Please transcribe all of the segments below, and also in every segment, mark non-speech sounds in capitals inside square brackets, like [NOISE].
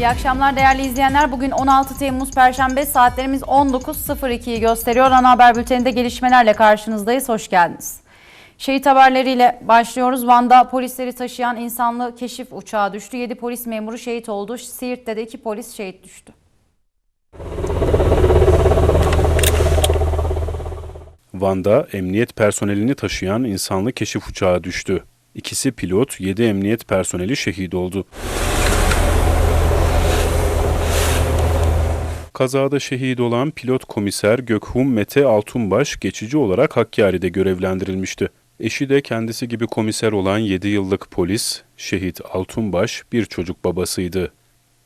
İyi akşamlar değerli izleyenler. Bugün 16 Temmuz Perşembe saatlerimiz 19.02'yi gösteriyor. Ana haber bülteninde gelişmelerle karşınızdayız. Hoş geldiniz. Şehit haberleriyle başlıyoruz. Van'da polisleri taşıyan insanlı keşif uçağı düştü. 7 polis memuru şehit oldu. Siirt'te de 2 polis şehit düştü. Van'da emniyet personelini taşıyan insanlı keşif uçağı düştü. İkisi pilot, 7 emniyet personeli şehit oldu. Kazada şehit olan pilot komiser Gökhum Mete Altunbaş geçici olarak Hakkari'de görevlendirilmişti. Eşi de kendisi gibi komiser olan 7 yıllık polis, şehit Altunbaş bir çocuk babasıydı.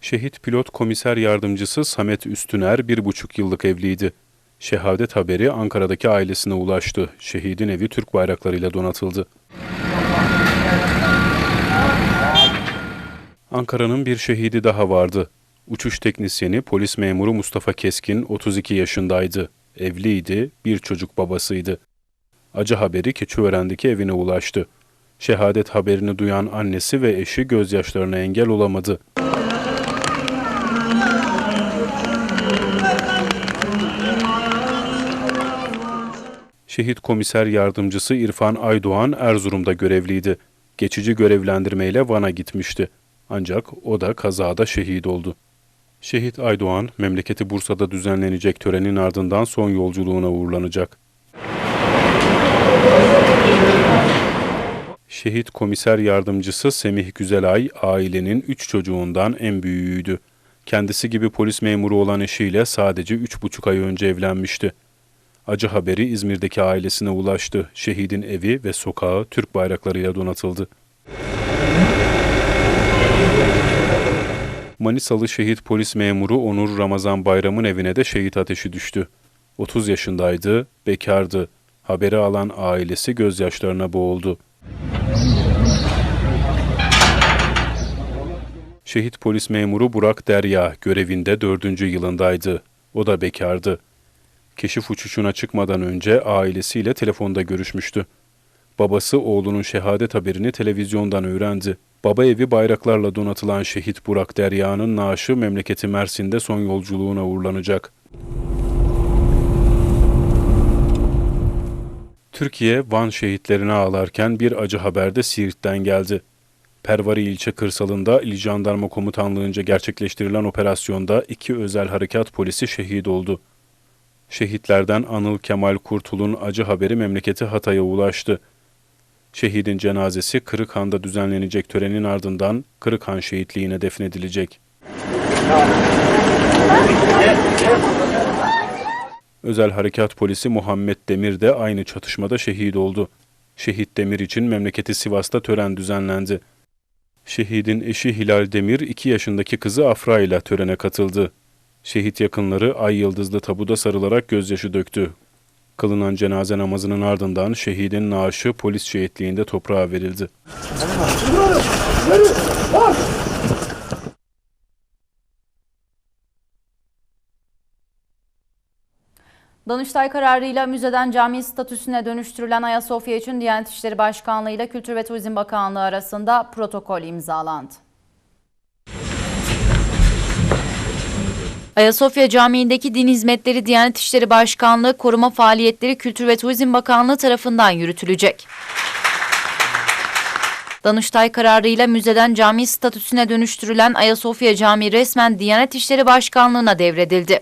Şehit pilot komiser yardımcısı Samet Üstüner bir buçuk yıllık evliydi. Şehadet haberi Ankara'daki ailesine ulaştı. Şehidin evi Türk bayraklarıyla donatıldı. Ankara'nın bir şehidi daha vardı. Uçuş teknisyeni polis memuru Mustafa Keskin 32 yaşındaydı. Evliydi, bir çocuk babasıydı. Acı haberi Keçiören'deki evine ulaştı. Şehadet haberini duyan annesi ve eşi gözyaşlarına engel olamadı. Şehit komiser yardımcısı İrfan Aydoğan Erzurum'da görevliydi. Geçici görevlendirmeyle Van'a gitmişti. Ancak o da kazada şehit oldu. Şehit Aydoğan, memleketi Bursa'da düzenlenecek törenin ardından son yolculuğuna uğurlanacak. Şehit komiser yardımcısı Semih Güzelay, ailenin üç çocuğundan en büyüğüydü. Kendisi gibi polis memuru olan eşiyle sadece üç buçuk ay önce evlenmişti. Acı haberi İzmir'deki ailesine ulaştı. Şehidin evi ve sokağı Türk bayraklarıyla donatıldı. Manisalı şehit polis memuru Onur Ramazan Bayram'ın evine de şehit ateşi düştü. 30 yaşındaydı, bekardı. Haberi alan ailesi gözyaşlarına boğuldu. Şehit polis memuru Burak Derya görevinde dördüncü yılındaydı. O da bekardı. Keşif uçuşuna çıkmadan önce ailesiyle telefonda görüşmüştü. Babası oğlunun şehadet haberini televizyondan öğrendi. Baba evi bayraklarla donatılan şehit Burak Derya'nın naaşı memleketi Mersin'de son yolculuğuna uğurlanacak. Türkiye, Van şehitlerini ağlarken bir acı haber de Siirt'ten geldi. Pervari ilçe kırsalında İl Jandarma Komutanlığı'nca gerçekleştirilen operasyonda iki özel harekat polisi şehit oldu. Şehitlerden Anıl Kemal Kurtul'un acı haberi memleketi Hatay'a ulaştı. Şehidin cenazesi Kırıkhan'da düzenlenecek törenin ardından Kırıkhan şehitliğine defnedilecek. Özel Harekat Polisi Muhammed Demir de aynı çatışmada şehit oldu. Şehit Demir için memleketi Sivas'ta tören düzenlendi. Şehidin eşi Hilal Demir 2 yaşındaki kızı Afra ile törene katıldı. Şehit yakınları ay yıldızlı tabuda sarılarak gözyaşı döktü. Kılınan cenaze namazının ardından şehidin naaşı polis şehitliğinde toprağa verildi. Danıştay kararıyla müzeden cami statüsüne dönüştürülen Ayasofya için Diyanet İşleri Başkanlığı ile Kültür ve Turizm Bakanlığı arasında protokol imzalandı. Ayasofya Camii'ndeki din hizmetleri Diyanet İşleri Başkanlığı koruma faaliyetleri Kültür ve Turizm Bakanlığı tarafından yürütülecek. Danıştay kararıyla müzeden cami statüsüne dönüştürülen Ayasofya Camii resmen Diyanet İşleri Başkanlığı'na devredildi.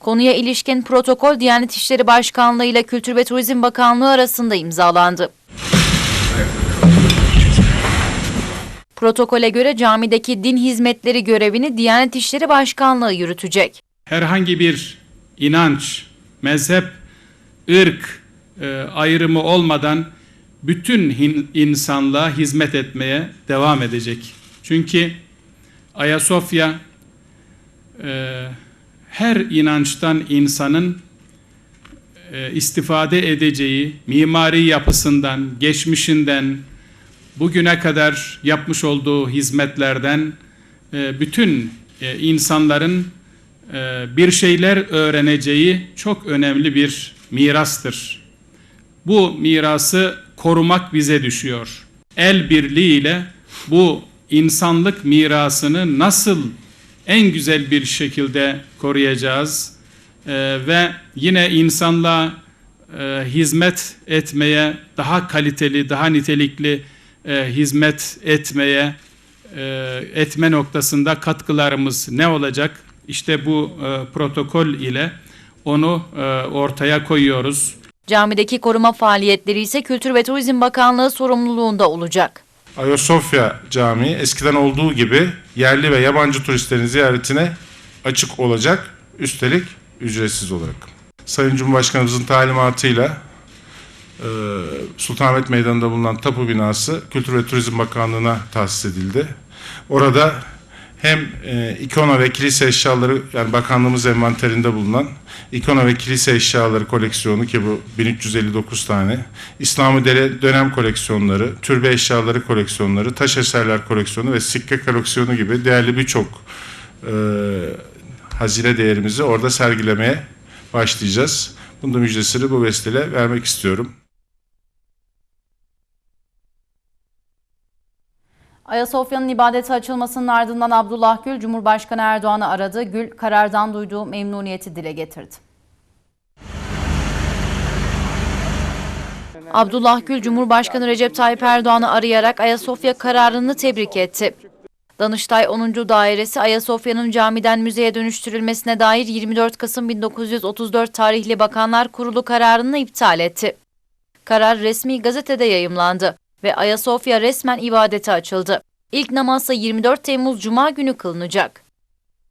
Konuya ilişkin protokol Diyanet İşleri Başkanlığı ile Kültür ve Turizm Bakanlığı arasında imzalandı. Protokole göre camideki din hizmetleri görevini Diyanet İşleri Başkanlığı yürütecek. herhangi bir inanç, mezhep, ırk e, ayrımı olmadan bütün insanlığa hizmet etmeye devam edecek. Çünkü Ayasofya e, her inançtan insanın e, istifade edeceği mimari yapısından, geçmişinden, bugüne kadar yapmış olduğu hizmetlerden e, bütün e, insanların e, bir şeyler öğreneceği çok önemli bir mirastır. Bu mirası korumak bize düşüyor. El birliğiyle bu insanlık mirasını nasıl en güzel bir şekilde koruyacağız. Ve yine insanla hizmet etmeye, daha kaliteli, daha nitelikli e, hizmet etmeye, e, etme noktasında katkılarımız ne olacak? İşte bu e, protokol ile onu e, ortaya koyuyoruz. Camideki koruma faaliyetleri ise Kültür ve Turizm Bakanlığı sorumluluğunda olacak. Ayasofya Camii eskiden olduğu gibi yerli ve yabancı turistlerin ziyaretine açık olacak. Üstelik ücretsiz olarak. Sayın Cumhurbaşkanımızın talimatıyla Sultanahmet Meydanı'nda bulunan tapu binası Kültür ve Turizm Bakanlığı'na tahsis edildi. Orada hem e, ikona ve kilise eşyaları yani bakanlığımız envanterinde bulunan ikona ve kilise eşyaları koleksiyonu ki bu 1359 tane, İslami dönem koleksiyonları, türbe eşyaları koleksiyonları, taş eserler koleksiyonu ve sikke koleksiyonu gibi değerli birçok e, hazine değerimizi orada sergilemeye başlayacağız. Bunun da müjdesini bu vesileyle vermek istiyorum. Ayasofya'nın ibadete açılmasının ardından Abdullah Gül, Cumhurbaşkanı Erdoğan'ı aradı. Gül, karardan duyduğu memnuniyeti dile getirdi. Abdullah Gül, Cumhurbaşkanı Recep Tayyip Erdoğan'ı arayarak Ayasofya kararını tebrik etti. Danıştay 10. Dairesi Ayasofya'nın camiden müzeye dönüştürülmesine dair 24 Kasım 1934 tarihli Bakanlar Kurulu kararını iptal etti. Karar resmi gazetede yayımlandı ve Ayasofya resmen ibadete açıldı. İlk namazsa 24 Temmuz Cuma günü kılınacak.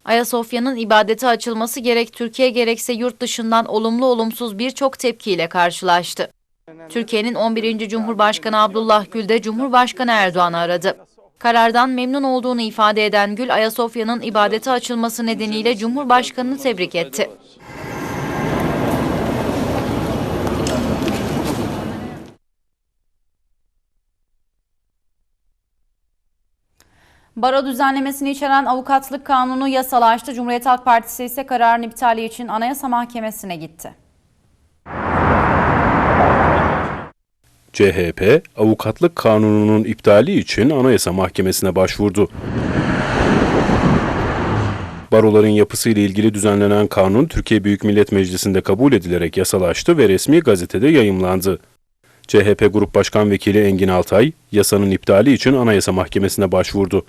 Ayasofya'nın ibadete açılması gerek Türkiye gerekse yurt dışından olumlu olumsuz birçok tepkiyle karşılaştı. Türkiye'nin 11. Cumhurbaşkanı Abdullah Gül de Cumhurbaşkanı Erdoğan'ı aradı. Karardan memnun olduğunu ifade eden Gül, Ayasofya'nın ibadete açılması nedeniyle Cumhurbaşkanı'nı tebrik etti. Baro düzenlemesini içeren avukatlık kanunu yasalaştı. Cumhuriyet Halk Partisi ise kararın iptali için Anayasa Mahkemesi'ne gitti. CHP, avukatlık kanununun iptali için Anayasa Mahkemesi'ne başvurdu. Baroların yapısıyla ilgili düzenlenen kanun Türkiye Büyük Millet Meclisi'nde kabul edilerek yasalaştı ve resmi gazetede yayımlandı. CHP Grup Başkan Vekili Engin Altay, yasanın iptali için Anayasa Mahkemesi'ne başvurdu.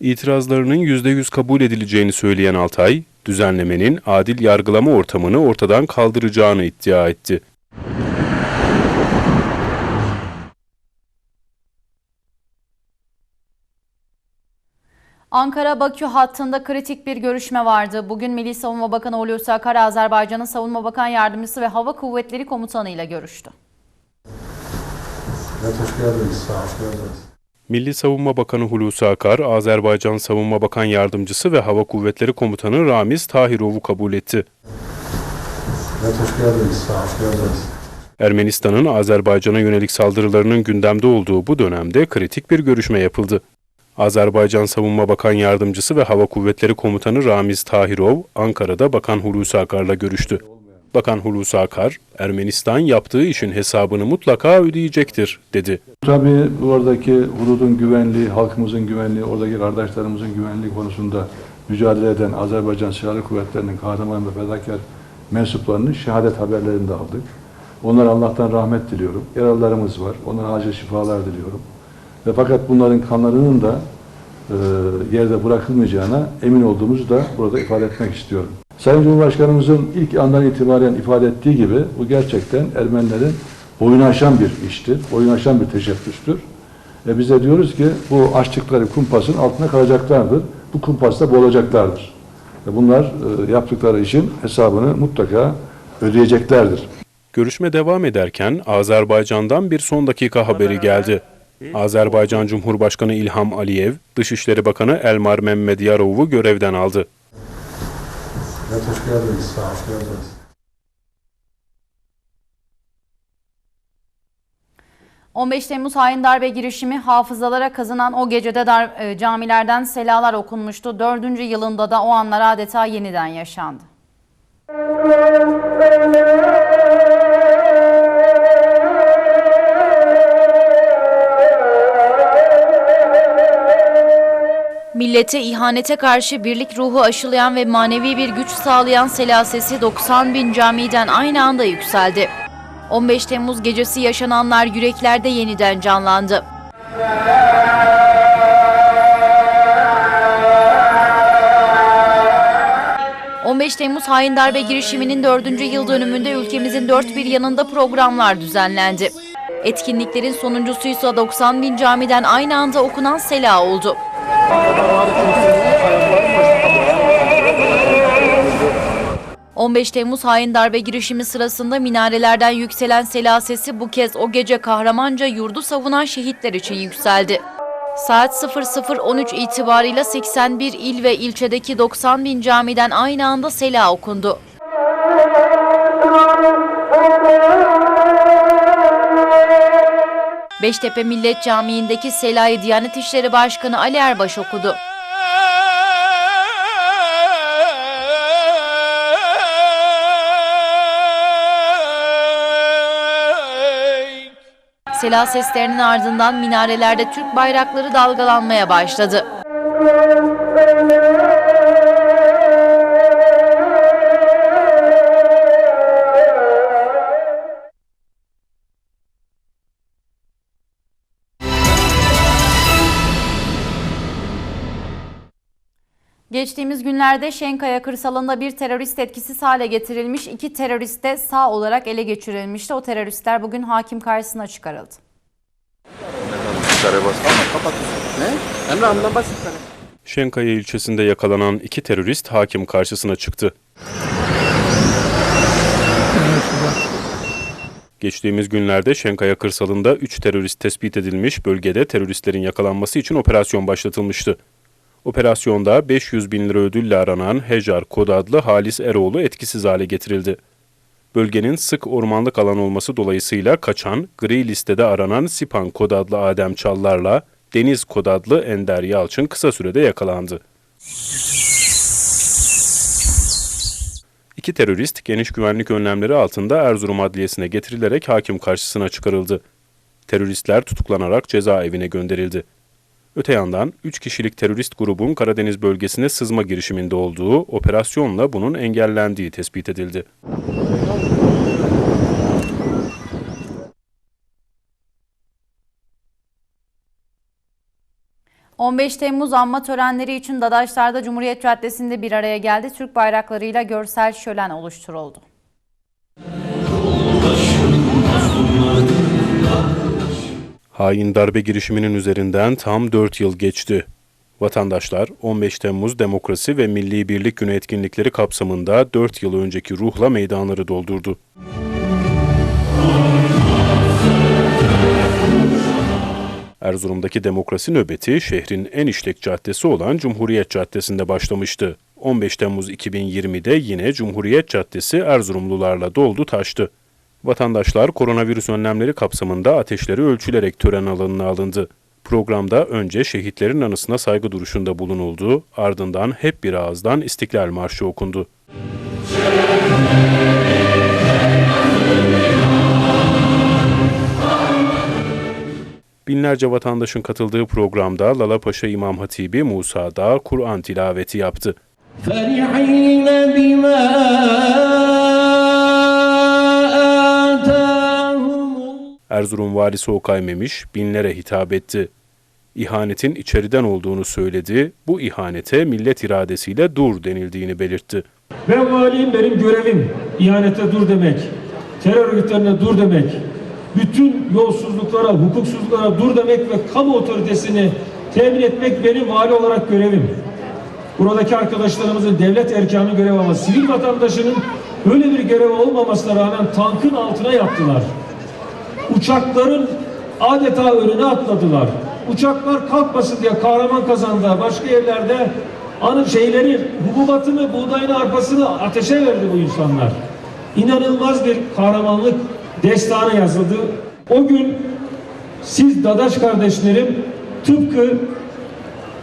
İtirazlarının %100 kabul edileceğini söyleyen Altay, düzenlemenin adil yargılama ortamını ortadan kaldıracağını iddia etti. Ankara-Bakü hattında kritik bir görüşme vardı. Bugün Milli Savunma Bakanı Hulusi Akar, Azerbaycan'ın Savunma Bakan Yardımcısı ve Hava Kuvvetleri Komutanı ile görüştü. Evet, hoş geldiniz. Sağ hoş geldiniz. Milli Savunma Bakanı Hulusi Akar, Azerbaycan Savunma Bakan Yardımcısı ve Hava Kuvvetleri Komutanı Ramiz Tahirov'u kabul etti. Evet, hoş geldiniz. Hoş geldiniz. Ermenistan'ın Azerbaycan'a yönelik saldırılarının gündemde olduğu bu dönemde kritik bir görüşme yapıldı. Azerbaycan Savunma Bakan Yardımcısı ve Hava Kuvvetleri Komutanı Ramiz Tahirov, Ankara'da Bakan Hulusi Akar'la görüştü. Bakan Hulusi Akar, Ermenistan yaptığı işin hesabını mutlaka ödeyecektir, dedi. Tabii oradaki hududun güvenliği, halkımızın güvenliği, oradaki kardeşlerimizin güvenliği konusunda mücadele eden Azerbaycan Silahlı Kuvvetleri'nin kahraman ve fedakar mensuplarının şehadet haberlerini de aldık. Onlara Allah'tan rahmet diliyorum. Yaralılarımız var. Onlara acil şifalar diliyorum. Ve fakat bunların kanlarının da e, yerde bırakılmayacağına emin olduğumuzu da burada ifade etmek istiyorum. Sayın Cumhurbaşkanımızın ilk andan itibaren ifade ettiği gibi bu gerçekten Ermenilerin boyun aşan bir iştir, boyun aşan bir teşebbüstür. Ve biz de diyoruz ki bu açtıkları kumpasın altına kalacaklardır. Bu kumpasta boğulacaklardır. Ve bunlar e, yaptıkları işin hesabını mutlaka ödeyeceklerdir. Görüşme devam ederken Azerbaycan'dan bir son dakika haberi geldi. Azerbaycan Cumhurbaşkanı İlham Aliyev, Dışişleri Bakanı Elmar Memmedyarov'u görevden aldı. Evet, hoş geldiniz. Sağ hoş geldiniz. ...15 Temmuz hain darbe girişimi hafızalara kazınan o gecede dar, e, camilerden selalar okunmuştu. Dördüncü yılında da o anlar adeta yeniden yaşandı. Millete ihanete karşı birlik ruhu aşılayan ve manevi bir güç sağlayan sela sesi 90 bin camiden aynı anda yükseldi. 15 Temmuz gecesi yaşananlar yüreklerde yeniden canlandı. ...15 Temmuz hain darbe girişiminin 4. yıl dönümünde ülkemizin dört bir yanında programlar düzenlendi. Etkinliklerin sonuncusuysa 90 bin camiden aynı anda okunan sela oldu. ...15 Temmuz hain darbe girişimi sırasında minarelerden yükselen sela sesi bu kez o gece kahramanca yurdu savunan şehitler için yükseldi. Saat 00.13 itibarıyla 81 il ve ilçedeki 90 bin camiden aynı anda sela okundu. Beştepe Millet Camii'ndeki Selayı Diyanet İşleri Başkanı Ali Erbaş okudu. Sela seslerinin ardından minarelerde Türk bayrakları dalgalanmaya başladı. Geçtiğimiz günlerde Şenkaya kırsalında bir terörist etkisiz hale getirilmiş, iki terörist de sağ olarak ele geçirilmişti. O teröristler bugün hakim karşısına çıkarıldı. Şenkaya ilçesinde yakalanan iki terörist hakim karşısına çıktı. Geçtiğimiz günlerde Şenkaya kırsalında 3 terörist tespit edilmiş bölgede teröristlerin yakalanması için operasyon başlatılmıştı. Operasyonda 500 bin lira ödülle aranan Hecar Kod adlı Halis Eroğlu etkisiz hale getirildi. Bölgenin sık ormanlık alan olması dolayısıyla kaçan, gri listede aranan Sipan Kod adlı Adem Çallar'la Deniz Kod adlı Ender Yalçın kısa sürede yakalandı. İki terörist geniş güvenlik önlemleri altında Erzurum Adliyesi'ne getirilerek hakim karşısına çıkarıldı. Teröristler tutuklanarak cezaevine gönderildi. Öte yandan 3 kişilik terörist grubun Karadeniz bölgesine sızma girişiminde olduğu, operasyonla bunun engellendiği tespit edildi. ...15 Temmuz anma törenleri için Dadaşlar'da Cumhuriyet Caddesi'nde bir araya geldi. Türk bayraklarıyla görsel şölen oluşturuldu. Hain darbe girişiminin üzerinden tam 4 yıl geçti. Vatandaşlar 15 Temmuz Demokrasi ve Milli Birlik Günü etkinlikleri kapsamında 4 yıl önceki ruhla meydanları doldurdu. Erzurum'daki demokrasi nöbeti şehrin en işlek caddesi olan Cumhuriyet Caddesi'nde başlamıştı. 15 Temmuz 2020'de yine Cumhuriyet Caddesi Erzurumlularla doldu taştı. Vatandaşlar koronavirüs önlemleri kapsamında ateşleri ölçülerek tören alanına alındı. Programda önce şehitlerin anısına saygı duruşunda bulunuldu, ardından hep bir ağızdan İstiklal Marşı okundu. Binlerce vatandaşın katıldığı programda Lalapaşa İmam Hatibi Musa Dağ Kur'an tilaveti yaptı. فرحين بما Erzurum valisi Okay Memiş binlere hitap etti. İhanetin içeriden olduğunu söyledi, bu ihanete millet iradesiyle dur denildiğini belirtti. Ben valiyim benim görevim ihanete dur demek. Terör örgütlerine dur demek. Bütün yolsuzluklara, hukuksuzluklara dur demek ve kamu otoritesini temin etmek benim vali olarak görevim. Buradaki arkadaşlarımızın devlet erkanı görevi ama sivil vatandaşının böyle bir görevi olmamasına rağmen tankın altına yattılar. Uçakların adeta önüne atladılar. Uçaklar kalkmasın diye kahraman kazandı. Başka yerlerde anı şeyleri, hububatını, buğdayını, arpasını ateşe verdi bu insanlar. İnanılmaz bir kahramanlık destanı yazıldı. O gün siz Dadaş kardeşlerim tıpkı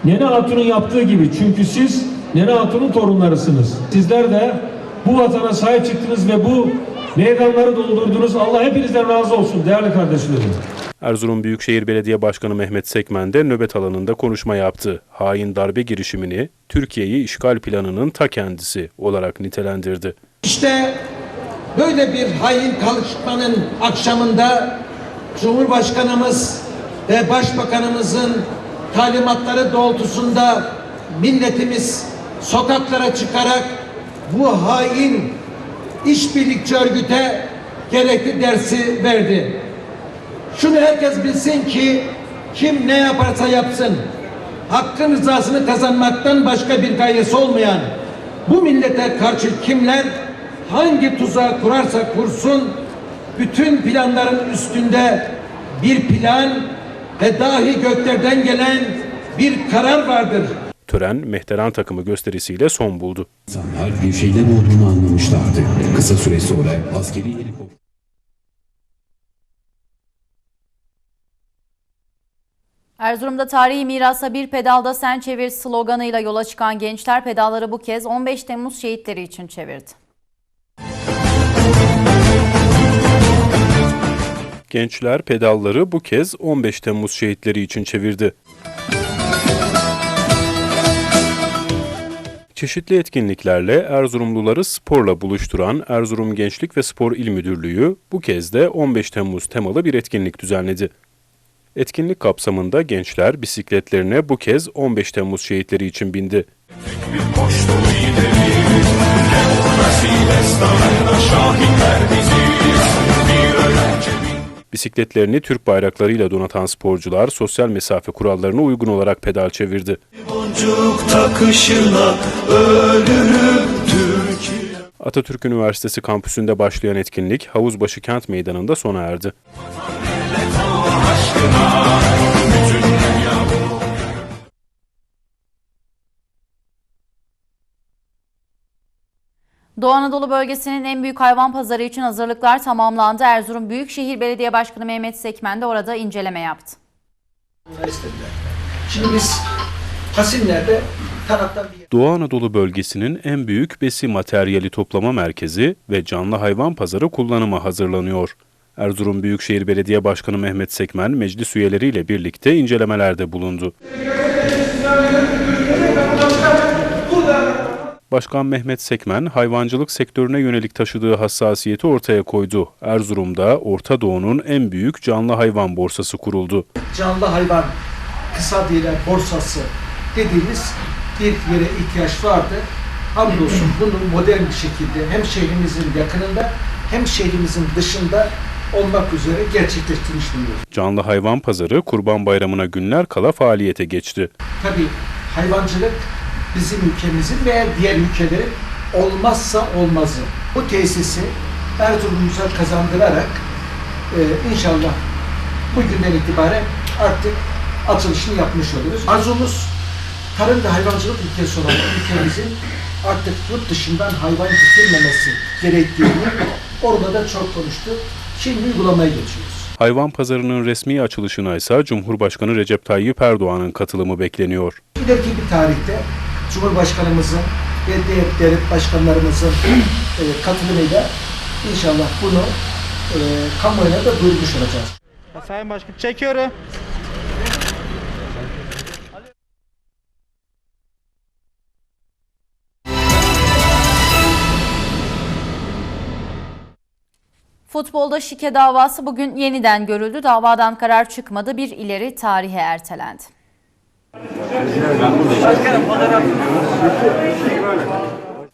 Nene Hatun'un yaptığı gibi çünkü siz Nene Hatun'un torunlarısınız. Sizler de bu vatana sahip çıktınız ve bu meydanları doldurdunuz. Allah hepinizden razı olsun değerli kardeşlerim. Erzurum Büyükşehir Belediye Başkanı Mehmet Sekmen de nöbet alanında konuşma yaptı. Hain darbe girişimini Türkiye'yi işgal planının ta kendisi olarak nitelendirdi. İşte böyle bir hain kalkışmanın akşamında Cumhurbaşkanımız ve Başbakanımızın talimatları doğrultusunda milletimiz sokaklara çıkarak bu hain işbirlikçi örgüte gerekli dersi verdi. Şunu herkes bilsin ki kim ne yaparsa yapsın hakkın rızasını kazanmaktan başka bir gayesi olmayan bu millete karşı kimler hangi tuzağı kurarsa kursun bütün planların üstünde bir plan ve dahi göklerden gelen bir karar vardır. Tören Mehteran takımı gösterisiyle son buldu. İnsanlar bir şeyler olduğunu anlamışlardı. Kısa süre sonra askeri helikopter Erzurum'da tarihi mirasa bir pedalda sen çevir sloganıyla yola çıkan gençler pedalları bu kez 15 Temmuz şehitleri için çevirdi. Gençler pedalları bu kez 15 Temmuz şehitleri için çevirdi. Çeşitli etkinliklerle Erzurumluları sporla buluşturan Erzurum Gençlik ve Spor İl Müdürlüğü bu kez de 15 Temmuz temalı bir etkinlik düzenledi. Etkinlik kapsamında gençler bisikletlerine bu kez 15 Temmuz şehitleri için bindi. Bisikletlerini Türk bayraklarıyla donatan sporcular sosyal mesafe kurallarına uygun olarak pedal çevirdi. Atatürk Üniversitesi kampüsünde başlayan etkinlik Havuzbaşı Kent Meydanı'nda sona erdi. Doğu Anadolu bölgesinin en büyük hayvan pazarı için hazırlıklar tamamlandı. Erzurum Büyükşehir Belediye Başkanı Mehmet Sekmen de orada inceleme yaptı. Şimdi biz Kasimler'de Doğu Anadolu bölgesinin en büyük besi materyali toplama merkezi ve canlı hayvan pazarı kullanıma hazırlanıyor. Erzurum Büyükşehir Belediye Başkanı Mehmet Sekmen meclis üyeleriyle birlikte incelemelerde bulundu. Başkan Mehmet Sekmen, hayvancılık sektörüne yönelik taşıdığı hassasiyeti ortaya koydu. Erzurum'da Orta Doğu'nun en büyük canlı hayvan borsası kuruldu. canlı hayvan kısa dile borsası dediğimiz bir yere ihtiyaç vardı. Hamdolsun bunu modern bir şekilde hem şehrimizin yakınında hem şehrimizin dışında olmak üzere gerçekleştirmiş bulunuyoruz. Canlı hayvan pazarı Kurban Bayramı'na günler kala faaliyete geçti. Tabii hayvancılık bizim ülkemizin veya diğer ülkelerin olmazsa olmazı. Bu tesisi Erzurum'umuza kazandırarak e, inşallah bugünden itibaren artık açılışını yapmış oluruz. Arzumuz tarım ve hayvancılık ülkesi olan ülkemizin artık yurt dışından hayvan getirmemesi gerektiğini orada da çok konuştuk. Şimdi uygulamaya geçiyoruz. Hayvan pazarının resmi açılışına ise Cumhurbaşkanı Recep Tayyip Erdoğan'ın katılımı bekleniyor. İleriki bir tarihte Cumhurbaşkanımızın ve diğer devlet başkanlarımızın [CLEARS THROAT] e, katılımıyla inşallah bunu e, kamuoyuna da duyurmuş olacağız. Sayın Başkan çekiyorum. Futbolda şike davası bugün yeniden görüldü. Davadan karar çıkmadı. Bir ileri tarihe ertelendi.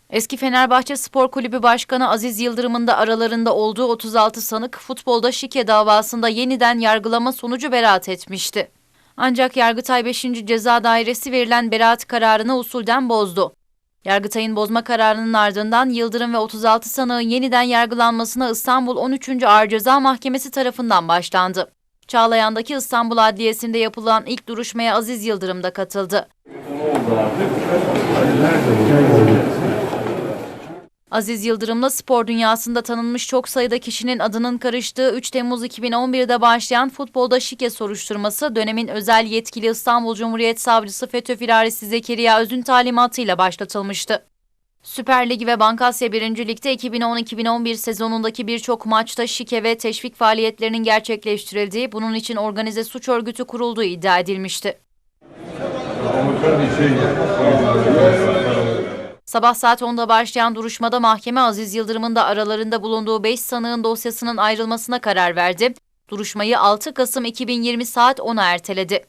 Eski Fenerbahçe Spor Kulübü Başkanı Aziz Yıldırım'ın da aralarında olduğu 36 sanık futbolda şike davasında yeniden yargılama sonucu beraat etmişti. Ancak Yargıtay 5. Ceza Dairesi verilen beraat kararını usulden bozdu. Yargıtay'ın bozma kararının ardından Yıldırım ve 36 sanığın yeniden yargılanmasına İstanbul 13. Ağır Ceza Mahkemesi tarafından başlandı. Çağlayan'daki İstanbul Adliyesi'nde yapılan ilk duruşmaya Aziz Yıldırım da katıldı. Aziz Yıldırım'la spor dünyasında tanınmış çok sayıda kişinin adının karıştığı 3 Temmuz 2011'de başlayan futbolda şike soruşturması dönemin özel yetkili İstanbul Cumhuriyet Savcısı FETÖ firarisi Zekeriya Öz'ün talimatıyla başlatılmıştı. Süper Lig ve Bankasya 1. Lig'de 2010-2011 sezonundaki birçok maçta şike ve teşvik faaliyetlerinin gerçekleştirildiği, bunun için organize suç örgütü kurulduğu iddia edilmişti. Sabah saat 10'da başlayan duruşmada mahkeme Aziz Yıldırım'ın da aralarında bulunduğu 5 sanığın dosyasının ayrılmasına karar verdi. Duruşmayı 6 Kasım 2020 saat 10'a erteledi.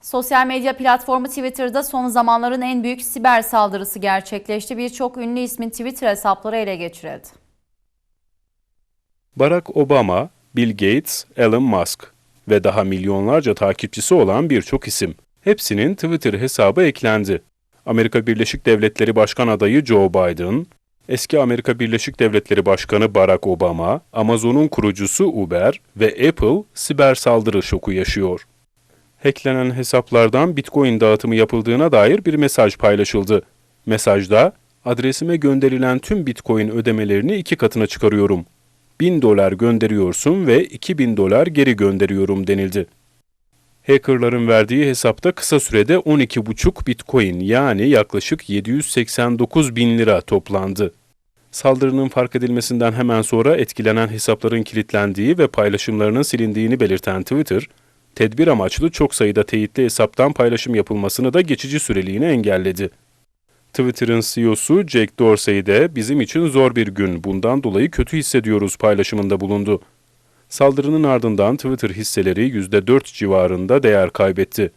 Sosyal medya platformu Twitter'da son zamanların en büyük siber saldırısı gerçekleşti. Birçok ünlü ismin Twitter hesapları ele geçirildi. Barack Obama, Bill Gates, Elon Musk ve daha milyonlarca takipçisi olan birçok isim. Hepsinin Twitter hesabı eklendi. Amerika Birleşik Devletleri Başkan adayı Joe Biden, eski Amerika Birleşik Devletleri Başkanı Barack Obama, Amazon'un kurucusu Uber ve Apple siber saldırı şoku yaşıyor. Hacklenen hesaplardan Bitcoin dağıtımı yapıldığına dair bir mesaj paylaşıldı. Mesajda, adresime gönderilen tüm Bitcoin ödemelerini iki katına çıkarıyorum. 1000 dolar gönderiyorsun ve 2000 dolar geri gönderiyorum denildi. Hackerların verdiği hesapta kısa sürede 12,5 Bitcoin yani yaklaşık 789 bin lira toplandı. Saldırının fark edilmesinden hemen sonra etkilenen hesapların kilitlendiği ve paylaşımlarının silindiğini belirten Twitter, tedbir amaçlı çok sayıda teyitli hesaptan paylaşım yapılmasını da geçici süreliğine engelledi. Twitter'ın CEO'su Jack Dorsey de bizim için zor bir gün, bundan dolayı kötü hissediyoruz paylaşımında bulundu. Saldırının ardından Twitter hisseleri %4 civarında değer kaybetti.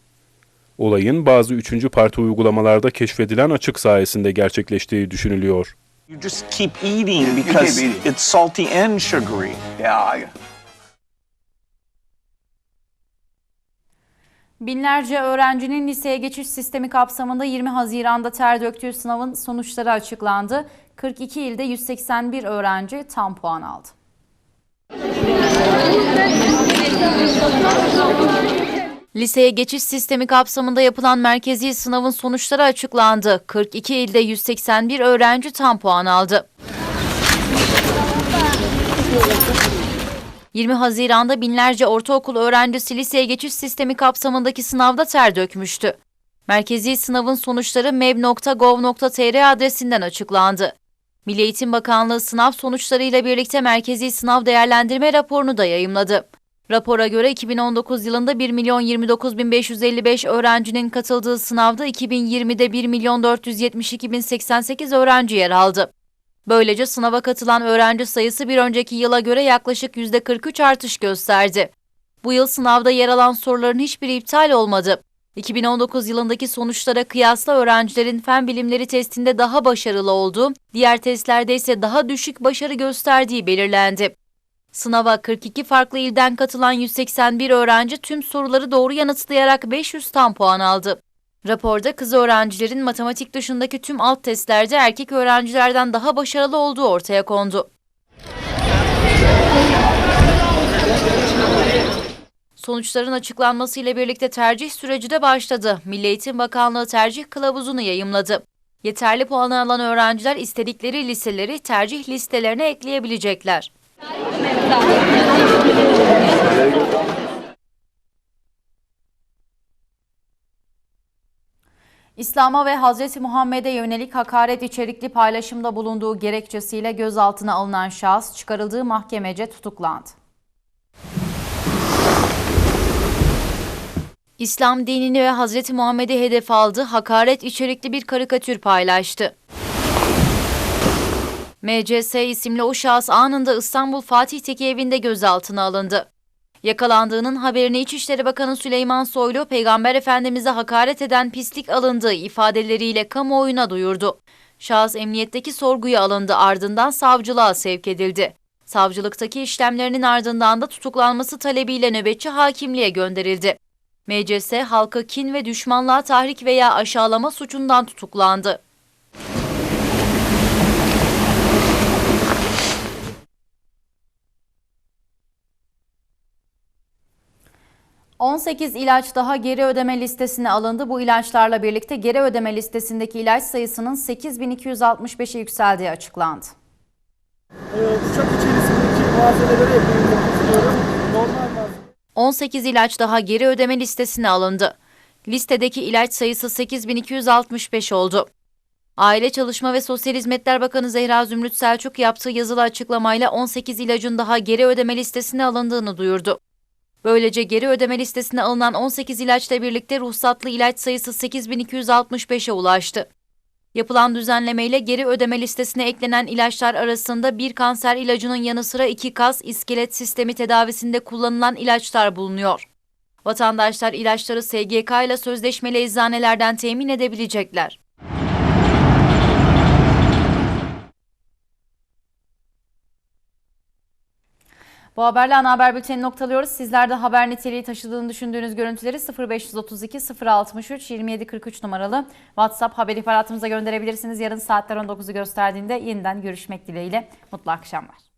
Olayın bazı üçüncü parti uygulamalarda keşfedilen açık sayesinde gerçekleştiği düşünülüyor. You just keep eating because it's salty and sugary. Yeah, Binlerce öğrencinin liseye geçiş sistemi kapsamında 20 Haziran'da ter döktüğü sınavın sonuçları açıklandı. 42 ilde 181 öğrenci tam puan aldı. Liseye geçiş sistemi kapsamında yapılan merkezi sınavın sonuçları açıklandı. 42 ilde 181 öğrenci tam puan aldı. 20 Haziran'da binlerce ortaokul öğrencisi liseye geçiş sistemi kapsamındaki sınavda ter dökmüştü. Merkezi sınavın sonuçları mev.gov.tr adresinden açıklandı. Milli Eğitim Bakanlığı sınav sonuçlarıyla birlikte merkezi sınav değerlendirme raporunu da yayımladı. Rapora göre 2019 yılında 1 milyon 29 bin 555 öğrencinin katıldığı sınavda 2020'de 1 milyon 472 bin 88 öğrenci yer aldı. Böylece sınava katılan öğrenci sayısı bir önceki yıla göre yaklaşık %43 artış gösterdi. Bu yıl sınavda yer alan soruların hiçbiri iptal olmadı. 2019 yılındaki sonuçlara kıyasla öğrencilerin fen bilimleri testinde daha başarılı olduğu, diğer testlerde ise daha düşük başarı gösterdiği belirlendi. Sınava 42 farklı ilden katılan 181 öğrenci tüm soruları doğru yanıtlayarak 500 tam puan aldı. Raporda kız öğrencilerin matematik dışındaki tüm alt testlerde erkek öğrencilerden daha başarılı olduğu ortaya kondu. Sonuçların açıklanmasıyla birlikte tercih süreci de başladı. Milli Eğitim Bakanlığı tercih kılavuzunu yayımladı. Yeterli puan alan öğrenciler istedikleri liseleri tercih listelerine ekleyebilecekler. İslam'a ve Hazreti Muhammed'e yönelik hakaret içerikli paylaşımda bulunduğu gerekçesiyle gözaltına alınan şahıs çıkarıldığı mahkemece tutuklandı. İslam dinini ve Hazreti Muhammed'i hedef aldı, hakaret içerikli bir karikatür paylaştı. MCS isimli o şahıs anında İstanbul Fatih'teki evinde gözaltına alındı. Yakalandığının haberini İçişleri Bakanı Süleyman Soylu, Peygamber Efendimiz'e hakaret eden pislik alındığı ifadeleriyle kamuoyuna duyurdu. Şahıs emniyetteki sorguya alındı ardından savcılığa sevk edildi. Savcılıktaki işlemlerinin ardından da tutuklanması talebiyle nöbetçi hakimliğe gönderildi. MCS halkı kin ve düşmanlığa tahrik veya aşağılama suçundan tutuklandı. ...18 ilaç daha geri ödeme listesine alındı. Bu ilaçlarla birlikte geri ödeme listesindeki ilaç sayısının 8265'e yükseldiği açıklandı. Uçak içerisindeki malzemeleri yapıyorum. Normal malzeme. 18 ilaç daha geri ödeme listesine alındı. Listedeki ilaç sayısı 8265 oldu. Aile Çalışma ve Sosyal Hizmetler Bakanı Zehra Zümrüt Selçuk yaptığı yazılı açıklamayla 18 ilacın daha geri ödeme listesine alındığını duyurdu. Böylece geri ödeme listesine alınan 18 ilaçla birlikte ruhsatlı ilaç sayısı 8265'e ulaştı. Yapılan düzenlemeyle geri ödeme listesine eklenen ilaçlar arasında bir kanser ilacının yanı sıra iki kas iskelet sistemi tedavisinde kullanılan ilaçlar bulunuyor. Vatandaşlar ilaçları SGK ile sözleşmeli eczanelerden temin edebilecekler. Bu haberle ana haber bülteni noktalıyoruz. Sizler de haber niteliği taşıdığını düşündüğünüz görüntüleri 0532 063 2743 numaralı WhatsApp haber ihbaratımıza gönderebilirsiniz. Yarın saatler 19'u gösterdiğinde yeniden görüşmek dileğiyle. Mutlu akşamlar.